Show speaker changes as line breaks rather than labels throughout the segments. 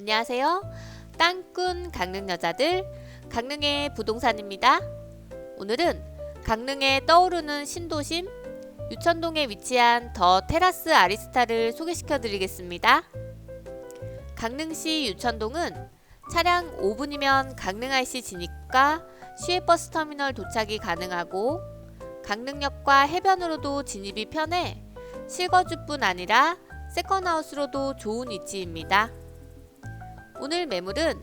안녕하세요. 땅꾼 강릉 여자들 강릉의 부동산입니다. 오늘은 강릉에 떠오르는 신도심 유천동에 위치한 더 테라스 아리스타를 소개시켜 드리겠습니다. 강릉시 유천동은 차량 5분이면 강릉 IC 진입과 시외버스 터미널 도착이 가능하고 강릉역과 해변으로도 진입이 편해 실거주뿐 아니라 세컨하우스로도 좋은 위치입니다. 오늘 매물은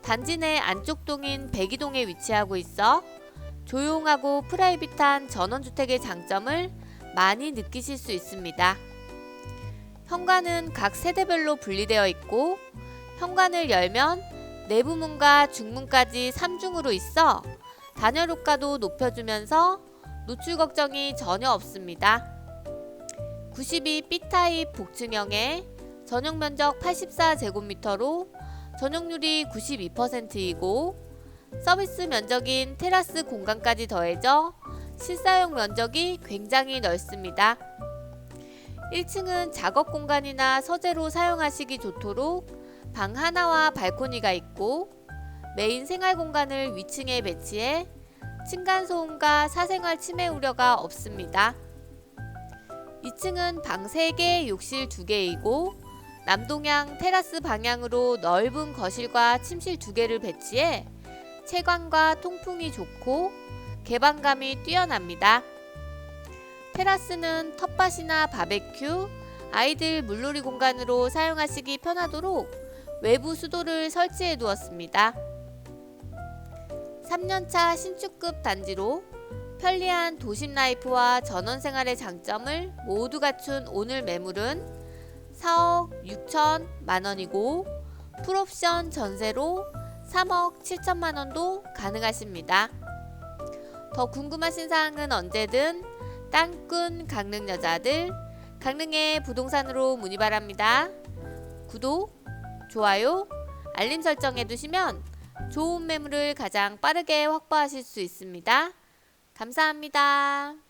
단지 내 안쪽 동인 백이동에 위치하고 있어 조용하고 프라이빗한 전원주택의 장점을 많이 느끼실 수 있습니다. 현관은 각 세대별로 분리되어 있고 현관을 열면 내부문과 중문까지 3중으로 있어 단열 효과도 높여주면서 노출 걱정이 전혀 없습니다. 92 B타입 복층형에 전용 면적 84제곱미터로 전용률이 92%이고 서비스 면적인 테라스 공간까지 더해져 실사용 면적이 굉장히 넓습니다. 1층은 작업 공간이나 서재로 사용하시기 좋도록 방 하나와 발코니가 있고 메인 생활 공간을 위층에 배치해 층간 소음과 사생활 침해 우려가 없습니다. 2층은 방 3개, 욕실 2개이고 남동향 테라스 방향으로 넓은 거실과 침실 2개를 배치해 채광과 통풍이 좋고 개방감이 뛰어납니다. 테라스는 텃밭이나 바베큐, 아이들 물놀이 공간으로 사용하시기 편하도록 외부 수도를 설치해 두었습니다. 3년차 신축급 단지로 편리한 도심 라이프와 전원 생활의 장점을 모두 갖춘 오늘 매물은 4억 6천 만 원이고 풀옵션 전세로 3억 7천만 원도 가능하십니다. 더 궁금하신 사항은 언제든 땅꾼 강릉 여자들 강릉의 부동산으로 문의 바랍니다. 구독, 좋아요, 알림 설정해 두시면 좋은 매물을 가장 빠르게 확보하실 수 있습니다. 감사합니다.